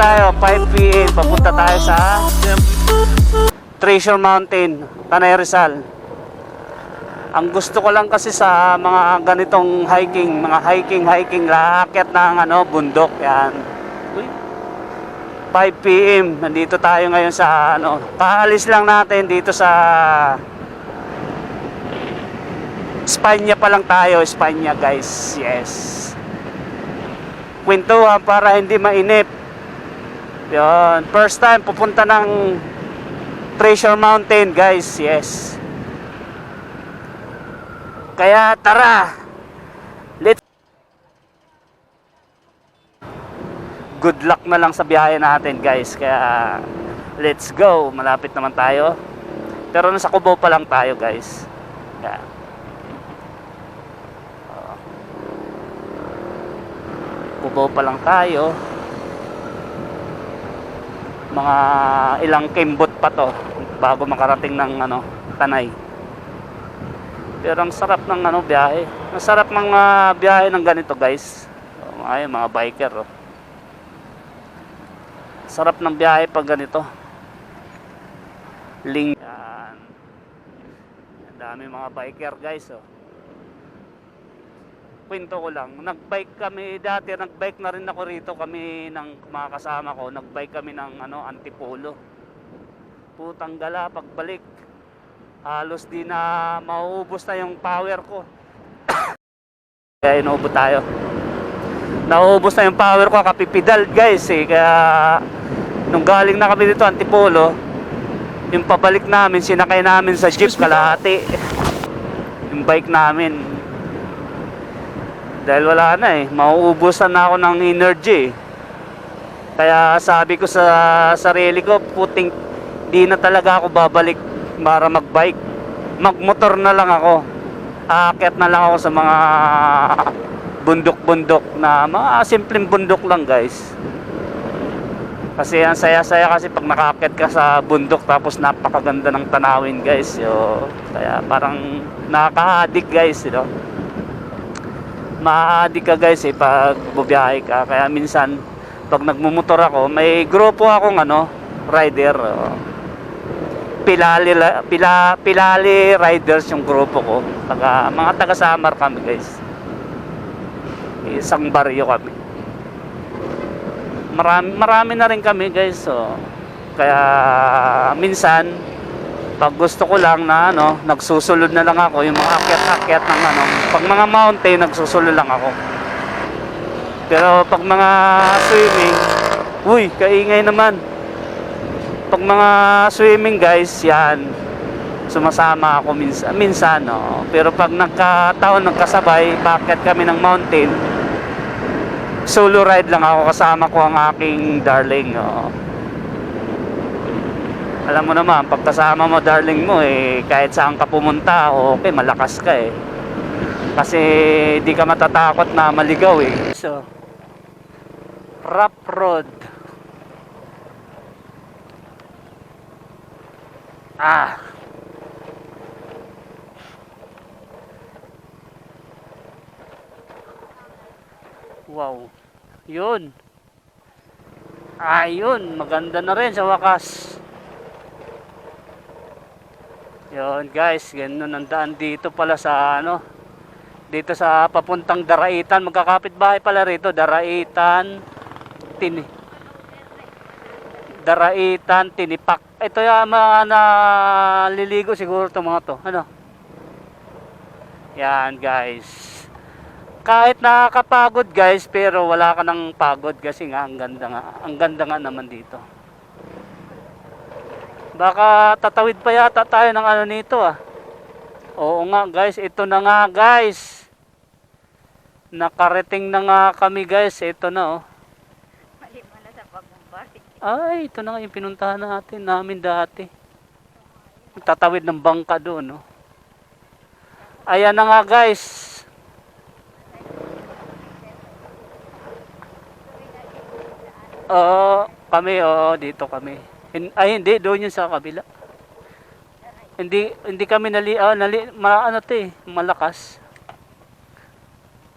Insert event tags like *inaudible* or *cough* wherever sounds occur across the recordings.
tayo. 5 p.m. Papunta tayo sa Treasure Mountain, Tanay Rizal. Ang gusto ko lang kasi sa mga ganitong hiking, mga hiking, hiking, lakit ng ano, bundok. Yan. Uy. 5 p.m. Nandito tayo ngayon sa ano, kaalis lang natin dito sa Espanya pa lang tayo, Espanya guys. Yes. Kwentuhan para hindi mainip. Yon, first time pupunta ng Treasure Mountain, guys. Yes. Kaya tara. Let's Good luck na lang sa biyahe natin, guys. Kaya let's go. Malapit naman tayo. Pero nasa Cubao pa lang tayo, guys. Kaya Cubao pa lang tayo. Mga ilang kimbot pa to bago makarating ng ano, Tanay. Pero ang sarap ng ano biyahe. Ang sarap ng ah, biyahe ng ganito, guys. Ay, mga biker. Oh. Sarap ng biyahe pag ganito. Ling. Ang dami mga biker, guys. Oh kwento ko lang, nagbike kami dati, nagbike na rin ako rito kami ng mga kasama ko, nagbike kami ng ano, antipolo. Putang gala, pagbalik, halos di na mauubos na yung power ko. *coughs* Kaya inuubo tayo. Nauubos na yung power ko, kapipidal guys eh. Kaya nung galing na kami dito, antipolo, yung pabalik namin, sinakay namin sa jeep kalahati. Yung bike namin, dahil wala na eh, mauubusan na ako ng energy eh. Kaya sabi ko sa sarili ko, puting di na talaga ako babalik para magbike. Magmotor na lang ako. Aakyat na lang ako sa mga bundok-bundok na mga simpleng bundok lang guys. Kasi ang saya-saya kasi pag nakaakyat ka sa bundok tapos napakaganda ng tanawin guys. Yo, kaya parang nakaka-addict guys, you know maaadi ka guys eh pag bubiyahe ka. Kaya minsan pag nagmumotor ako may grupo akong ano rider oh. Pilali la- pila Pilali riders yung grupo ko. Taga mga taga Samar kami guys. Isang baryo kami. Marami marami na rin kami guys so kaya minsan pag gusto ko lang na ano, nagsusulod na lang ako, yung mga akyat-akyat ng ano, pag mga mountain, nagsusulod lang ako. Pero pag mga swimming, uy, kaingay naman. Pag mga swimming guys, yan, sumasama ako minsan, minsan no. Pero pag nagkataon, nagkasabay, bakit kami ng mountain, solo ride lang ako, kasama ko ang aking darling, no alam mo naman, pagkasama mo darling mo eh, kahit saan ka pumunta, okay, malakas ka eh. Kasi di ka matatakot na maligaw eh. So, rough road. Ah. Wow. Yun. Ayun, maganda na rin sa wakas. Yun guys, ganun ang daan dito pala sa ano dito sa papuntang Daraitan, magkakapit bahay pala rito, Daraitan Tini Daraitan, Tinipak. Ito yung mga naliligo siguro itong mga to. Ano? Yan guys. Kahit nakakapagod guys, pero wala ka ng pagod kasi nga ang ganda nga. Ang ganda nga naman dito. Baka tatawid pa yata tayo ng ano nito ah. Oo nga guys, ito na nga guys. Nakarating na nga kami guys, ito na oh. Mali mo na sa pagbumbari. Ay, ito na nga yung pinuntahan natin namin dati. Tatawid ng bangka doon oh. Ayan na nga guys. Oo, kami, oo, dito kami. Hin- Ay, hindi, doon yun sa kabila. Hindi, hindi kami nali, ah, nali, ma, ano to eh, malakas.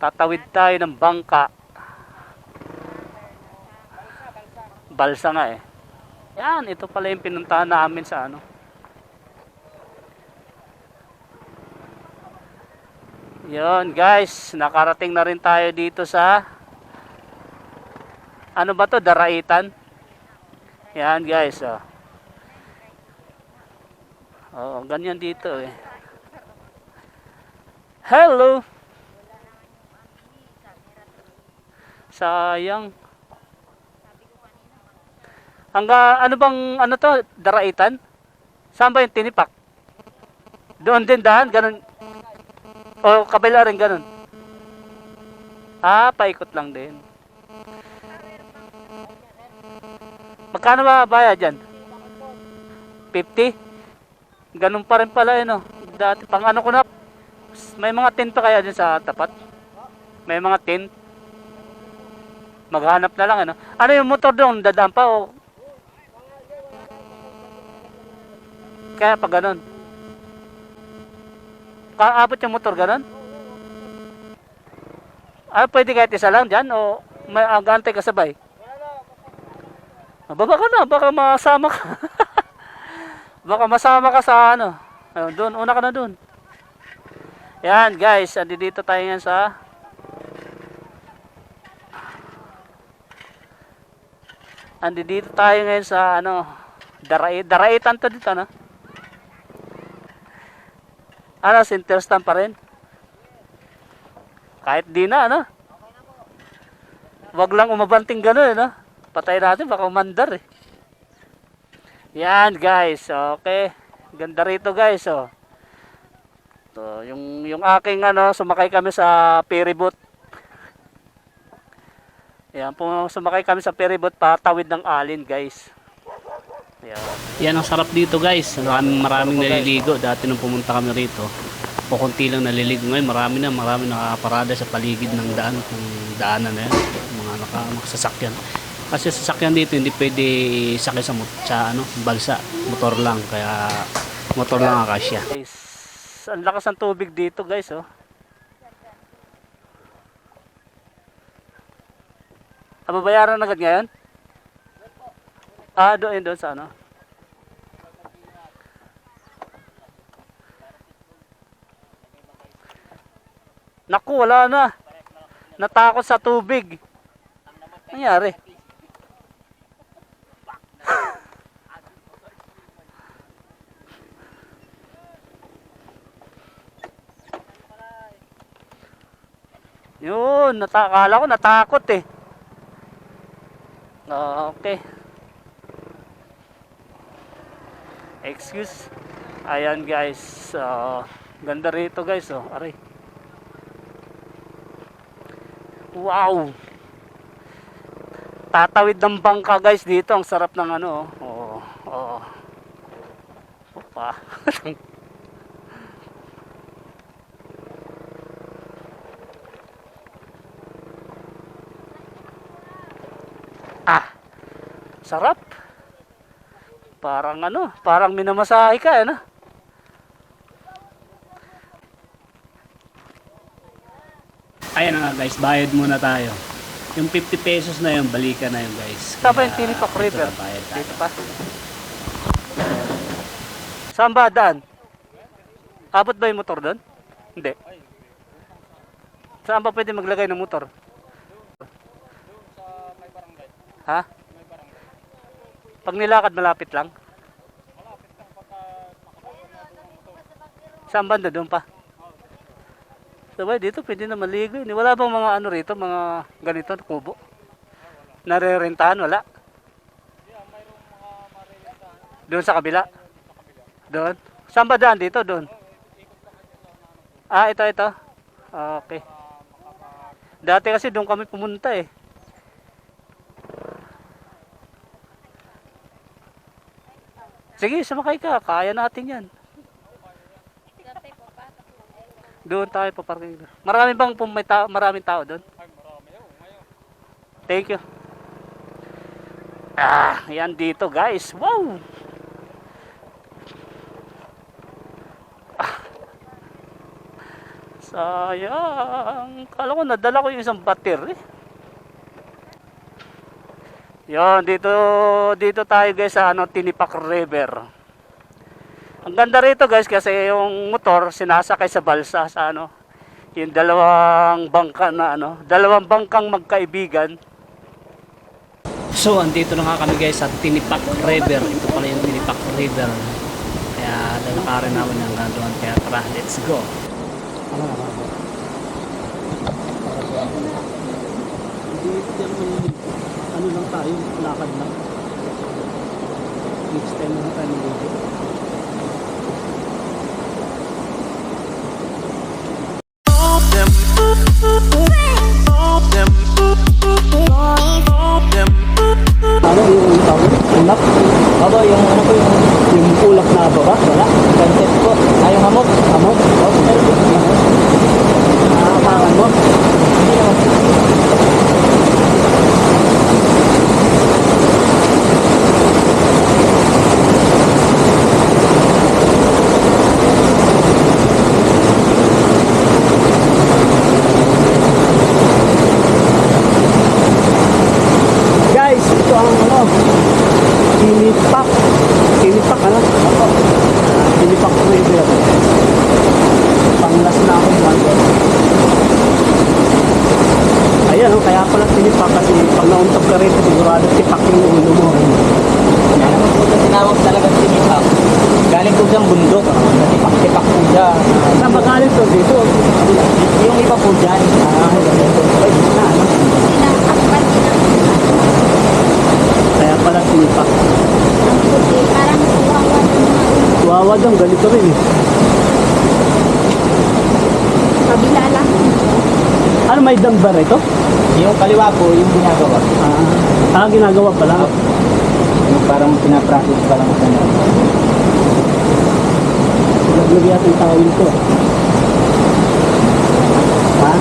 Tatawid tayo ng bangka. Balsa nga eh. Yan, ito pala yung pinuntahan namin sa ano. Yon guys, nakarating na rin tayo dito sa ano ba to, Daraitan? Yan guys, oh. Oo, ganyan dito eh. Hello! Sayang. Hangga, ano bang, ano to, Daraitan? Saan ba yung tinipak? Doon din dahan, ganun. O, kabila rin ganun. Ah, paikot lang din. Magkano ba bayad dyan? 50? Ganun pa rin pala eh, no? Dati, pang ano ko na, may mga tent pa kaya dyan sa tapat? May mga tent? Maghanap na lang, ano? Ano yung motor doon? Dadaan pa o? Kaya pag ganun. Kaabot yung motor ganun? Ah, pwede kahit isa lang dyan o may agante ka sabay? Ah, Baba ka na, baka masama ka. *laughs* baka masama ka sa ano. Ayun, doon, una ka na doon. Yan guys, andi dito tayo ngayon sa Andi dito tayo ngayon sa ano, Darait, Daraitan to dito, no? Ano, center stand pa rin? Kahit di na, ano? Wag lang umabanting gano'n, no? Patay natin, baka umandar, eh. Yan, guys. Okay. Ganda rito, guys, oh. To, yung, yung aking, ano, sumakay kami sa ferry boat. Yan, po sumakay kami sa ferry boat, patawid ng alin, guys. Yan. Yan ang sarap dito guys. Maraming maraming naliligo. Dati nung pumunta kami rito, o konti lang naliligo. Ngayon marami na, marami nakaparada sa paligid ng daan, ng daanan na yan. Mga naka. Kasi sasakyan dito hindi pwede sakay sa, sa ano, balsa. Motor lang. Kaya motor lang ang kasya. Guys, ang lakas ng tubig dito, guys, oh. Ah, babayaran agad ngayon? Ah, doon, doon sa ano? Naku, wala na. Natakot sa tubig. Nangyari? *laughs* Yun, natakala ko natakot eh. Ah, Okay. Excuse. Ayan guys. ah, ganda rito guys. Oh. Aray. Wow. Tatawid ng bangka guys dito. Ang sarap ng ano. Oh. Oo. Oh. Opa. *laughs* ah. Sarap. Parang ano, parang minamasahe ka, ano? Ayan na nga guys, bayad muna tayo. Yung 50 pesos na yun, balikan na yun guys. Saan ba yung Kaya, ito River? na, bayad tayo. Dito pa. Saan ba daan? Abot ba yung motor doon? Hindi. Saan ba pwede maglagay ng motor? Ha? Pag nilakad malapit lang? Saan banda doon pa? Sabay dito pwede na maligo. Wala bang mga ano rito, mga ganito, kubo? Narerentahan, wala? Doon sa kabila? Doon? Saan ba daan dito? Doon? Ah, ito, ito. Okay. Dati kasi doon kami pumunta eh. Sige, sumakay ka. Kaya natin yan. Doon tayo pa parking. Marami bang pum- may tao, maraming tao doon? Thank you. Ah, yan dito guys. Wow! Ah. Sayang. Kala ko nadala ko yung isang battery. Yon, dito dito tayo guys sa ano Tinipak River. Ang ganda rito guys kasi yung motor sinasakay sa balsa sa ano yung dalawang bangka na ano, dalawang bangkang magkaibigan. So, andito na nga kami guys sa Tinipak River. Ito pala yung Tinipak River. Kaya lalakarin namin hanggang doon. Kaya tara, let's go. Ano lang tayo, lakad lang. Next time lang tayo naliligo. Wawa daw, ganito rin eh. Kabila lang. Ano may dam ba rito? Yung kaliwa po, yung ginagawa. Ah, ah ginagawa pa lang. Yung parang pinapractice pa lang sa na. Laglag yata yung tawil ko. Ha?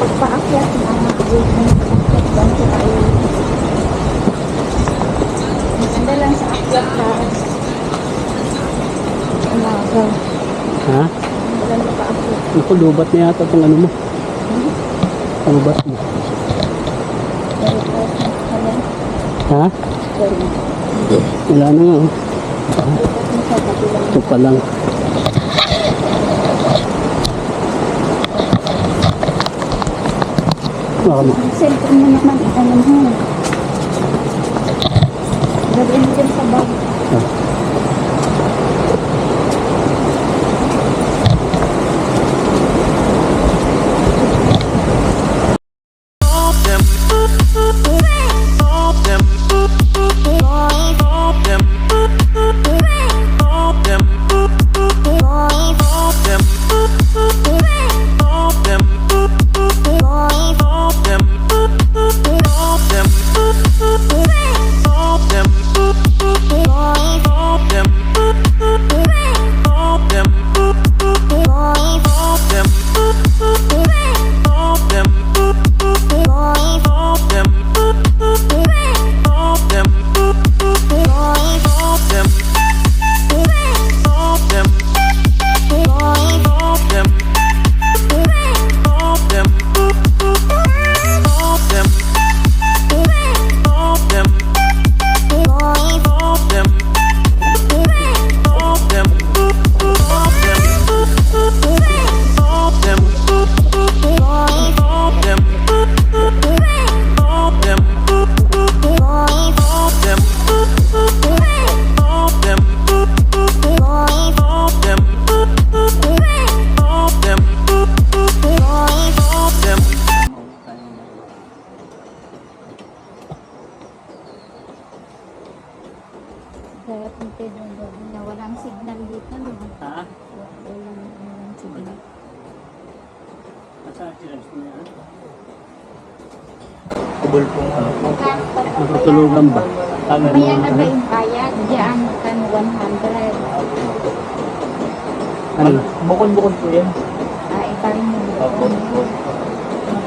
Pagpaakyat na Maganda lang sa akyat taas. Umaga. Ha? Maganda paakyat. Naku, lubat na yata itong ano mo. Mo. Pero kahit ano, Ha? Wala na nga. oh. mo. Ito pa lang. Ang cellphone mo naman, ano mo. Lagyan mo sa bag.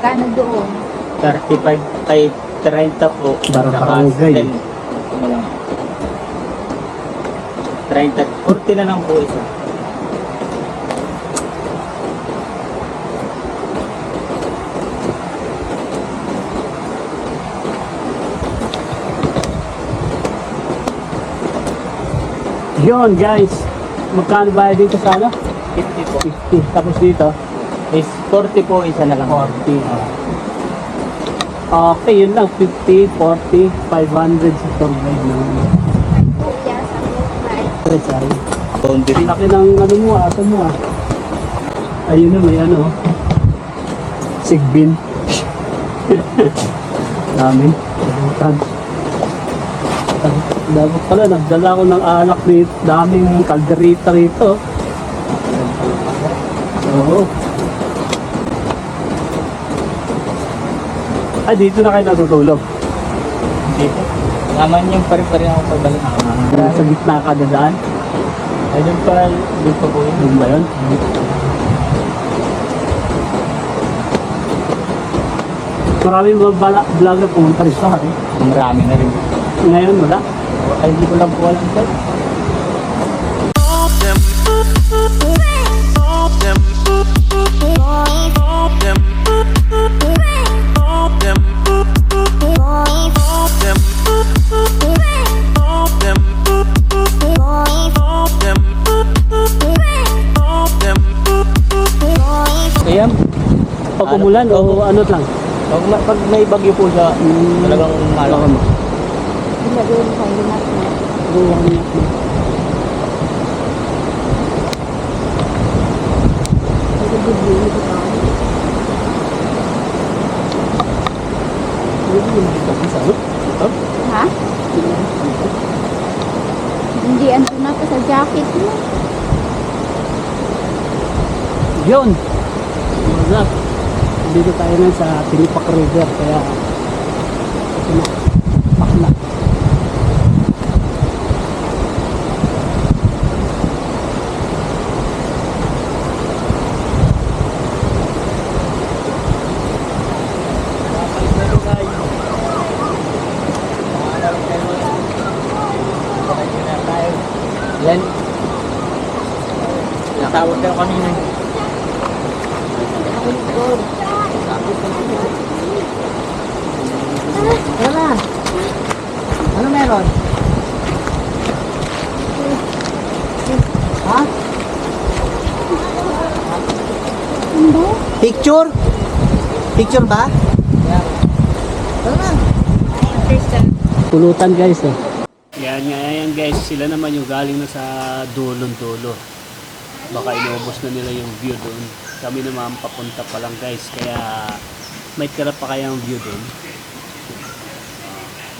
Magkano doon? 35 ay 30 po. Barangay. Saka 10. 30, 40 na lang po isa. Yun guys, magkano ba dito sa ano? 50 po. 50. Tapos dito, Is 40 po isa na lang. 40. Okay, yun lang. 50, 40, 500 sa tour guide ng Kuya, sa price. Tresay. Boundary. Ang laki ng ano mo, ato mo ah. Ayun na, may ano. Sigbin. *laughs* Dami. Dabutan. Dapat pala, nagdala ko ng anak rito. Daming kalderita rito. Oo. Ay, dito na kayo natutulog. Dito. Naman yung pare-pare ako pagbalik. Ah, sa gitna ka dadaan. Ay, doon pa, doon pa po yun. Doon ba yun? Maraming mga bala- vlogger pumunta rin sa akin. Marami na rin. Ngayon wala. Ay, hindi ko lang po alam sir. Umulan o ano lang. pag, pag may bagyo po siya, talagang malakas. Ilagay mo sa inyo na. Buwan niya. Ha? Hindi, ando na pa sa jacket mo. Yun! Up? Dito tayo ngayon sa Tinipak River kaya ito na, pakla. Picture ba? Pulutan guys eh. Yan nga yan guys, sila naman yung galing na sa dulong dulo. Baka inubos na nila yung view doon. Kami naman papunta pa lang guys, kaya may tira pa kayang view doon.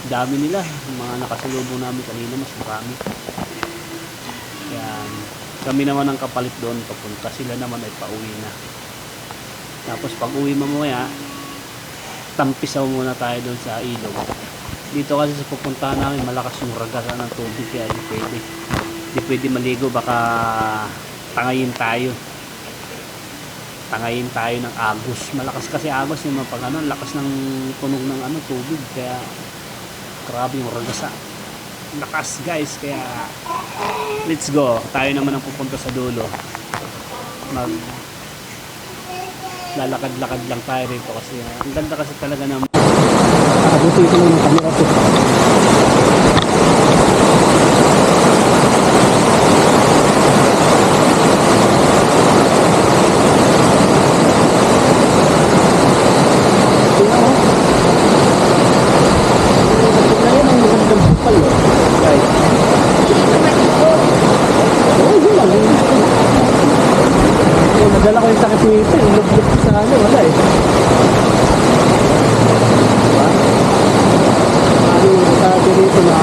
Dami nila, yung mga nakasalubong namin kanina mas marami. Yan. Kami naman ang kapalit doon papunta, sila naman ay pauwi na. Tapos pag uwi mamaya, tampisaw muna tayo doon sa ilog. Dito kasi sa pupuntahan namin, malakas yung ragasan ng tubig kaya hindi pwede. Hindi pwede maligo, baka tangayin tayo. Tangayin tayo ng agos. Malakas kasi agos yung mga pag lakas ng tunog ng ano, tubig. Kaya grabe yung ragasa. Lakas guys, kaya let's go. Tayo naman ang pupunta sa dulo. Mag lalakad-lakad lang tayo rito kasi ah, ang ganda kasi talaga ng Abutin ko yung camera ko. Nadala ko yung sakit nito, yung lubog sa ano, wala eh. Diba? Ano yung sabi rito na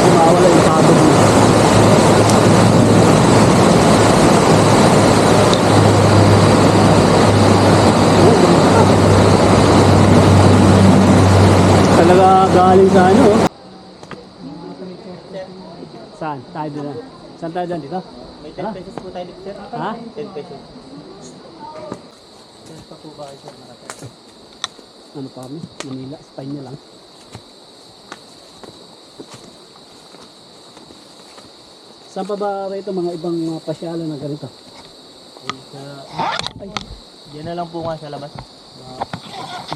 sumawala yung pagod mo. Talaga galing sa ano. oh. Saan? Tayo doon. Saan tayo doon? Dito? May Ah. 10 pesos po tayo dito sir. Ha? 10 pesos. Ano pa kami? Manila. Spain lang. Saan pa ba rito mga ibang mga pasyalan na ganito? Yan na lang po nga sa labas.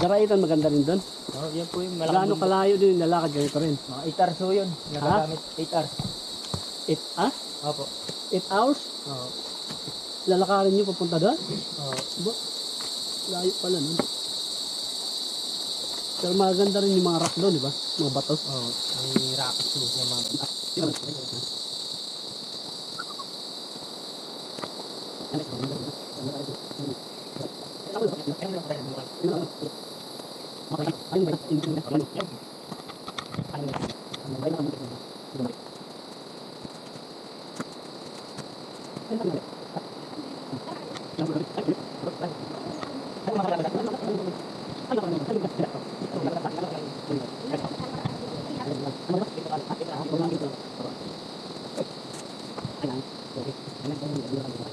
Garaitan maganda rin doon. Oh, yan po yung Gaano kalayo din yung lalakad ganito rin? Mga 8 hours po yun. Nagagamit 8 hours. It, ah? Opo. 8 hours? Oo. Lalakarin nyo papunta doon? Oo. Ba? Layo pala nun. Pero maganda rin yung mga rock doon, di ba? Mga bato. Oo. May rocket po yung mga... Yun guys, hindi na tayo